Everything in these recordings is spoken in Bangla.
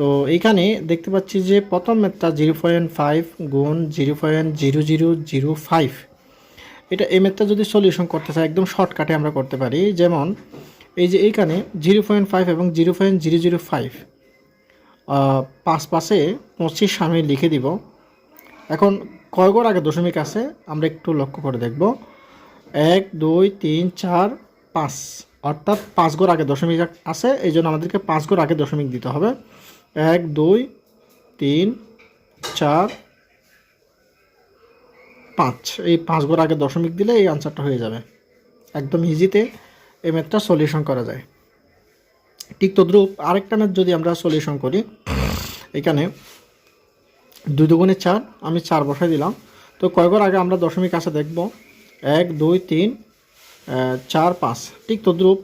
তো এইখানে দেখতে পাচ্ছি যে প্রথম ম্যাথটা জিরো পয়েন্ট ফাইভ গুণ zero point zero zero zero five. এটা এই ম্যাথটা যদি সলিউশন করতে চাই, একদম শর্টকাটে আমরা করতে পারি। যেমন এই যে এইখানে জিরো পয়েন্ট ফাইভ এবং zero point zero zero five পাঁচ পাশে পঁচিশ আমি লিখে দিব। এখন কয় গড় আগে দশমিক আছে? আমরা একটু লক্ষ্য করে দেখব। এক, দুই, তিন, চার, পাঁচ। অর্থাৎ পাঁচ গড় আগে দশমিক আছে এই জন্য আমাদেরকে পাঁচ গড় আগে দশমিক দিতে হবে। এক, দুই, তিন, চার, পাঁচ। এই পাঁচ গড় আগে দশমিক দিলে এই আনসারটা হয়ে যাবে। একদম ইজিতে এই ম্যাথটা সলিউশন করা যায়। ঠিক তদ্রূপ আরেকটা ম্যাথ যদি আমরা সলিউশন করি, এখানে দুই দুগুণে চার, আমি চার বসাই দিলাম। তো কয়বার আগে আমরা দশমিক আছে দেখব। এক, দুই, তিন চার, পাঁচ। ঠিক তদ্রূপ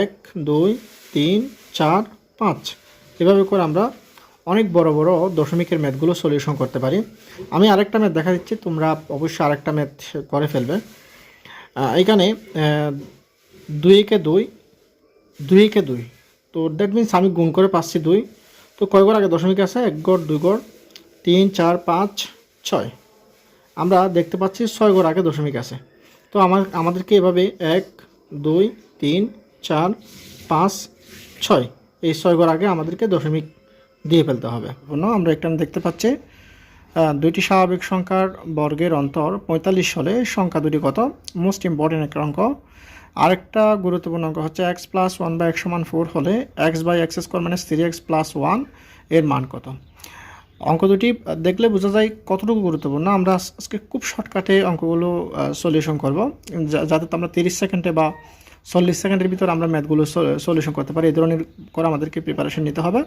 এক, দুই, তিন, চার, পাঁচ। এভাবে করে আমরা অনেক বড় বড় দশমিকের ম্যাথগুলো সলিউশন করতে পারি। আমি আরেকটা ম্যাথ দেখা দিচ্ছি, তোমরা অবশ্যই আরেকটা ম্যাথ করে ফেলবে। এখানে দুই একে দুই দুই একে দুই। তো দ্যাট মিন্স আমি গুণ করে পাচ্ছি দুই। তো কয় আগে দশমিক আছে? এক গড়, দুই গড়, তিন, চার, পাঁচ, ছয়। আমরা দেখতে পাচ্ছি ছয় গড় আগে দশমিক আছে। তো আমার, আমাদেরকে এভাবে এক, দুই, তিন, চার, পাঁচ, ছয় এই ছয় গড় আগে আমাদেরকে দশমিক দিয়ে ফেলতে হবে। আমরা একটা দেখতে পাচ্ছি দুইটি স্বাভাবিক সংখ্যার বর্গের অন্তর পঁয়তাল্লিশ হলে সংখ্যা দুটি কত? মোস্ট ইম্পর্টেন্ট একটা অঙ্ক। আরেকটা গুরুত্বপূর্ণ অঙ্ক হচ্ছে X plus one by X সমান ফোর হলে X by X square minus three X plus ওয়ানের মান কত? অঙ্ক দুটি দেখলে বোঝা যায় কতটুকু গুরুত্বপূর্ণ। আমরা আজকে খুব শর্টকাটে অঙ্কগুলো সলিউশন করব। যাতে আমরা তিরিশ সেকেন্ডে বা চল্লিশ সেকেন্ডের ভিতর আমরা ম্যাথগুলো সলিউশন করতে পারি। এই ধরনের করে আমাদেরকে প্রিপারেশন নিতে হবে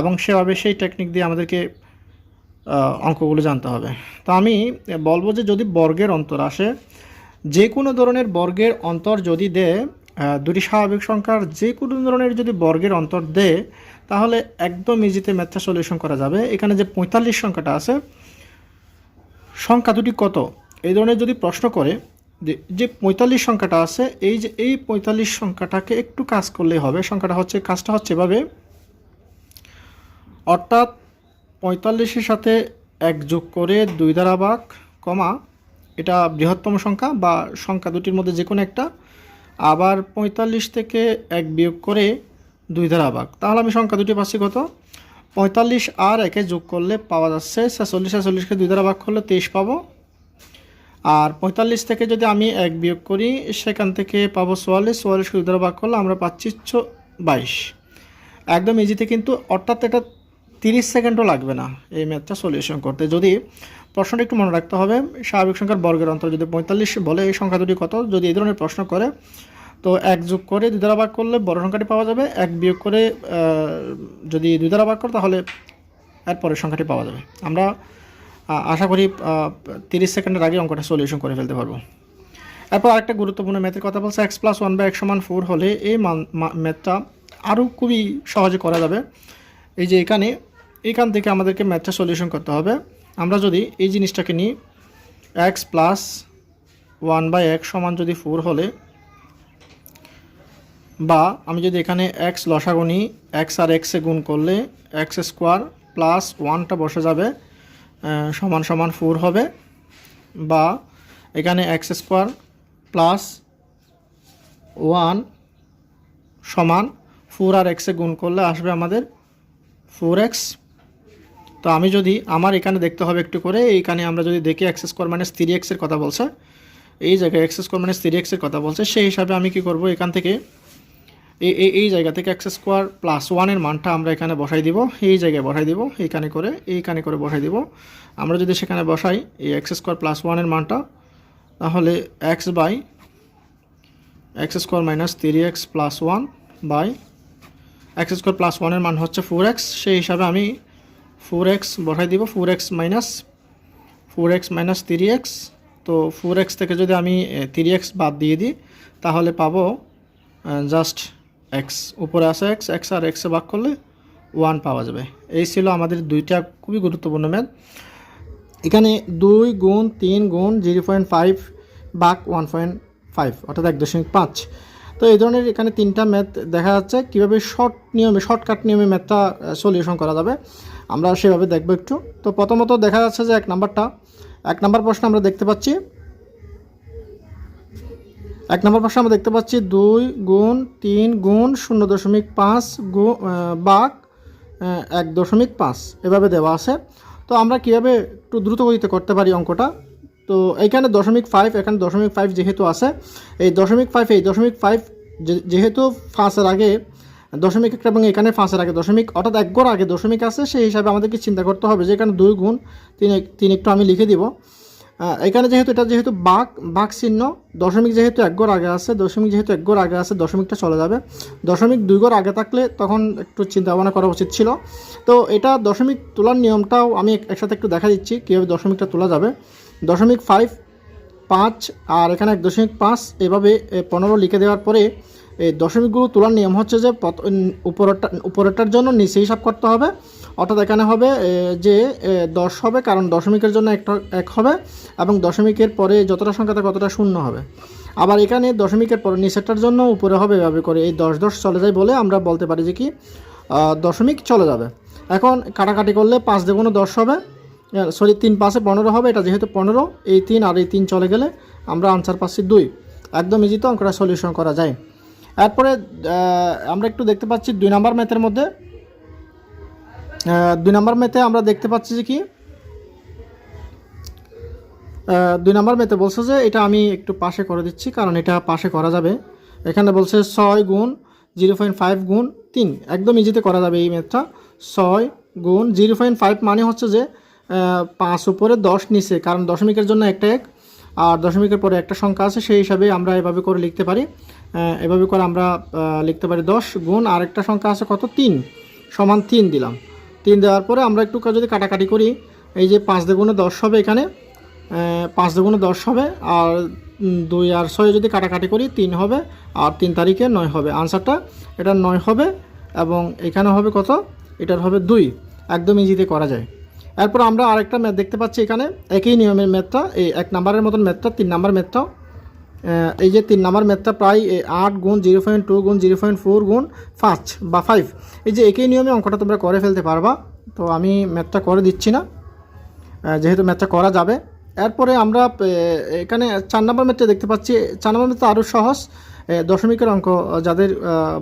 এবং সেভাবে সেই টেকনিক দিয়ে আমাদেরকে অঙ্কগুলো জানতে হবে। তো আমি বলব যে যদি বর্গের অন্তর আসে যে কোনো ধরনের বর্গের অন্তর যদি দেয় দুটি স্বাভাবিক সংখ্যার যে কোনো ধরনের যদি বর্গের অন্তর দেয় তাহলে একদম ইজিতে ম্যাথটা সলিউশন করা যাবে। এখানে যে পঁয়তাল্লিশ সংখ্যাটা আছে, সংখ্যা দুটি কত? এই ধরনের যদি প্রশ্ন করে যে পঁয়তাল্লিশ সংখ্যাটা আছে, এই যে, এই পঁয়তাল্লিশ সংখ্যাটাকে একটু কাজ করলেই হবে। সংখ্যাটা হচ্ছে, কাজটা হচ্ছে এভাবে। অর্থাৎ পঁয়তাল্লিশের সাথে এক যোগ করে দুই দ্বারা ভাগ, কমা, এটা বৃহত্তম সংখ্যা বা সংখ্যা দুটির মধ্যে যে কোনো একটা। আবার পঁয়তাল্লিশ থেকে এক বিয়োগ করে দুই দ্বারা ভাগ। তাহলে আমি সংখ্যা দুটি পাচ্ছি কত? পঁয়তাল্লিশ আর একে যোগ করলে পাওয়া যাচ্ছে ছেচল্লিশ। ছেচল্লিশকে দুই দ্বারা ভাগ করলে তেইশ পাবো। আর পঁয়তাল্লিশ থেকে যদি আমি এক বিয়োগ করি, সেখান থেকে পাবো চুয়াল্লিশ চুয়াল্লিশকে দুই দ্বারা ভাগ করলে আমরা পাচ্ছি বাইশ। একদম ইজিতে কিন্তু, অর্থাৎ এটা তিরিশ সেকেন্ডও লাগবে না এই ম্যাথটা সলিউশন করতে। যদি প্রশ্নটা একটু মনে রাখতে হবে, স্বাভাবিক সংখ্যার বর্গের অন্তর যদি পঁয়তাল্লিশ বলে, এই সংখ্যা দুটি কত? যদি এই ধরনের প্রশ্ন করে, তো এক যোগ করে দুই দ্বারা ভাগ করলে বড় সংখ্যাটি পাওয়া যাবে, এক বিয়োগ করে যদি দুই দ্বারা ভাগ করে তাহলে এর পরের সংখ্যাটি পাওয়া যাবে। আমরা আশা করি তিরিশ সেকেন্ডের আগে অঙ্কটা সলিউশন করে ফেলতে পারব। এরপর আরেকটা গুরুত্বপূর্ণ ম্যাথের কথা বলছে, এক্স প্লাস ওয়ান বাই এক সমান ফোর হলে এই ম্যাথটা আরও খুবই সহজে করা যাবে। এই যে এখানে, এখান থেকে আমাদেরকে ম্যাথটা সলিউশন করতে হবে। আমরা যদি এই জিনিসটাকে নিই, এক্স প্লাস ওয়ান বাই এক সমান যদি ফোর হলে, বা আমি যদি এখানে এক্স লসাগু নিই, এক্স আর এক্সে গুণ করলে এক্স স্কোয়ার প্লাস ওয়ানটা বসে যাবে। সমান সমান ফোর হবে, বা এখানে এক্স স্কোয়ার প্লাস ওয়ান সমান ফোর আর এক্সে গুণ করলে আসবে আমাদের ফোর এক্স তো আমি যদি আমার এখানে দেখতে হবে একটু করে, এইখানে আমরা যদি দেখি এক্স স্কোয়ার মাইনাস থ্রি এক্সের কথা বলছে, এই জায়গায় এক্স স্কোয়ার মাইনাস থ্রি এক্সের কথা বলছে, সেই হিসাবে আমি কি করব, এখান থেকে এই এই জায়গা থেকে এক্স স্কোয়ার প্লাস ওয়ানের মানটা আমরা এখানে বসাই দিব। এই জায়গায় বসাই দিব, এইখানে করে এইখানে করে বসাই দিব। আমরা যদি সেখানে বসাই, এই এক্স স্কোয়ার প্লাস ওয়ানের মানটা, তাহলে X by X square minus three X plus one by X square plus ওয়ানের মান হচ্ছে ফোর এক্স সেই হিসাবে আমি ফোর এক্স বসাই দিব four X minus four X minus three X তো ফোর এক্স থেকে যদি আমি থ্রি এক্স বাদ দিয়ে দিই, তাহলে পাবো জাস্ট এক্স, উপরে আছে এক্স এক্স আর এক্সে ভাগ করলে ওয়ান পাওয়া যাবে। এই ছিল আমাদের দুইটা খুবই গুরুত্বপূর্ণ ম্যাথ। এখানে দুই গুণ তিন গুণ জিরো পয়েন্ট ফাইভ বাক ওয়ান পয়েন্ট ফাইভ, অর্থাৎ এক দশমিক পাঁচ। তো এই ধরনের এখানে তিনটা ম্যাথ দেখা যাচ্ছে কীভাবে শর্ট নিয়মে, শর্টকাট নিয়মে ম্যাথটা সলিউশন করা যাবে। আমরা সেভাবে দেখব একটু। তো প্রথমত দেখা যাচ্ছে যে এক নাম্বারটা, এক নাম্বার প্রশ্ন আমরা দেখতে পাচ্ছি এক নম্বর প্রশ্ন আমরা দেখতে পাচ্ছি দুই গুণ তিন গুণ শূন্য দশমিক পাঁচ গু বাঘ এক দশমিক পাঁচ। এভাবে দেওয়া আছে। তো আমরা কীভাবে একটু দ্রুত গতিতে করতে পারি অঙ্কটা? তো এইখানে দশমিক ফাইভ এখানে দশমিক ফাইভ যেহেতু আছে, এই দশমিক ফাইভ এই দশমিক ফাইভ যেহেতু ফাঁসের আগে দশমিক একটা এবং এখানে ফাঁসের আগে দশমিক, অর্থাৎ এক গড় আগে দশমিক আছে, সেই হিসাবে আমাদেরকে চিন্তা করতে হবে যে এখানে দুই গুণ তিন তিন একটু আমি লিখে দিব। এখানে যেহেতু এটা যেহেতু বাঘ বাঘ চিহ্ন, দশমিক যেহেতু এক গড় আগে আছে, দশমিক যেহেতু এক গড় আগে আছে, দশমিকটা চলে যাবে। দশমিক দুই গড় আগে থাকলে তখন একটু চিন্তা ভাবনা করা উচিত ছিল। তো এটা দশমিক তোলার নিয়মটাও আমি একসাথে একটু দেখা দিচ্ছি, কীভাবে দশমিকটা তোলা যাবে। দশমিক ফাইভ পাঁচ, আর এখানে এক দশমিক পাঁচ, এভাবে পনেরো লিখে দেওয়ার পরে এই দশমিকগুলো তোলার নিয়ম হচ্ছে যে উপরেরটা, উপরেরটার জন্য নিচে হিসাব করতে হবে। অর্থাৎ এখানে হবে যে দশ হবে, কারণ দশমিকের জন্য একটা, এক হবে, এবং দশমিকের পরে যতটা সংখ্যা থাকে ততটা শূন্য হবে। আবার এখানে দশমিকের পরে, নিচেরটার জন্য উপরে হবে এভাবে করে এই দশ দশ চলে যায় বলে আমরা বলতে পারি যে কি দশমিক চলে যাবে। এখন কাটাকাটি করলে পাঁচ দেগুণও দশ হবে সরি, তিন পাশে পনেরো হবে, এটা যেহেতু পনেরো, এই তিন আর এই তিন চলে গেলে আমরা আনসার পাচ্ছি দুই। একদম ইজিতে অঙ্কটা সলিউশন করা যায়। এরপরে আমরা একটু দেখতে পাচ্ছি দুই নাম্বার ম্যাথের মধ্যে। দুই নাম্বার ম্যাথে আমরা দেখতে পাচ্ছি যে কি? দুই নাম্বার ম্যাথে বলছে যে, এটা আমি একটু পাশে করে দিচ্ছি, কারণ এটা পাশে করা যাবে। এখানে বলছে ছয় গুণ জিরো পয়েন্ট ফাইভ গুণ তিন। একদম ইজিতে করা যাবে এই ম্যাথটা। ছয় গুণ জিরো পয়েন্ট ফাইভ মানে হচ্ছে যে পাঁচ উপরে দশ নিচে, কারণ দশমিকের জন্য একটা এক। আর দশমিকের পরে একটা সংখ্যা আছে, সেই হিসাবে আমরা এভাবে করে লিখতে পারি। এভাবে করে আমরা লিখতে পারি দশ গুণ আর একটা সংখ্যা আছে কত? তিন। সমান তিন দিলাম। তিন দেওয়ার পরে আমরা একটু যদি কাটাকাটি করি, এই যে পাঁচ দেগুণে দশ হবে এখানে পাঁচ দুগুণে দশ হবে, আর দুই আর ছয় যদি কাটাকাটি করি, তিন হবে, আর তিন তারিখে নয় হবে। আনসারটা, এটা নয় হবে, এবং এখানে হবে কত? এটার হবে দুই। একদম ইজিতে করা যায়। এরপর আমরা আরেকটা ম্যাথ দেখতে পাচ্ছি এখানে। একই নিয়মের ম্যাথটা, এই এক নাম্বারের মতন ম্যাথটা, তিন নাম্বার ম্যাথটাও। এই যে তিন নাম্বার ম্যাথটা প্রায় আট গুণ জিরো পয়েন্ট টু গুণ জিরো পয়েন্ট ফোর গুণ পাঁচ বা ফাইভ এই যে একই নিয়মে অঙ্কটা তোমরা করে ফেলতে পারবা, তো আমি ম্যাথটা করে দিচ্ছি না। যেহেতু ম্যাথটা করা যাবে। এরপরে আমরা এখানে চার নম্বর ম্যাথটা দেখতে পাচ্ছি। চার নম্বর ম্যাথটা আরও সহজ। দশমিকের অঙ্ক, যাদের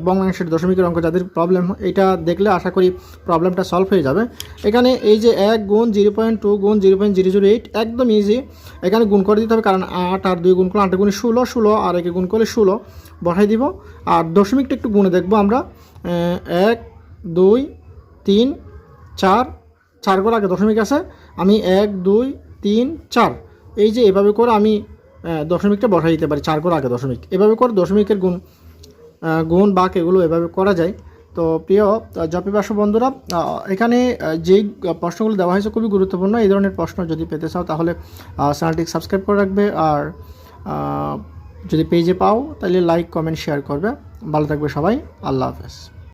ভগ্নাংশের দশমিকের অঙ্ক যাদের প্রবলেম এটা দেখলে আশা করি প্রবলেমটা সলভ হয়ে যাবে। এখানে এই যে এক গুণ জিরো পয়েন্ট টু গুণ zero point zero zero eight একদম ইজি এখানে গুণ করে দিতে হবে কারণ আট আর দুই গুণ করলে আট গুণে ষোলো ষোলো আর একে গুণ করলে ষোলো। বসাই দিব। আর দশমিকটা একটু গুণে দেখব আমরা। এক, দুই, তিন, চার চার করে আগে দশমিক আছে। আমি এক, দুই, তিন, চার। এই যে এভাবে করে আমি দশমিকটা বসাই দিতে পারি, চার করে আগে দশমিক। এভাবে করে দশমিকের গুণ গুণ বাক এগুলো এভাবে করা যায়। তো প্রিয় জপিবাসী বন্ধুরা এখানে যেই প্রশ্নগুলো দেওয়া হয়েছে খুবই গুরুত্বপূর্ণ, এই ধরনের প্রশ্ন যদি পেতে চাও তাহলে চ্যানেলটি সাবস্ক্রাইব করে রাখবে আর যদি পেজে পাও তাহলে লাইক, কমেন্ট, শেয়ার করবে। ভালো থাকবে সবাই, আল্লাহ হাফেজ।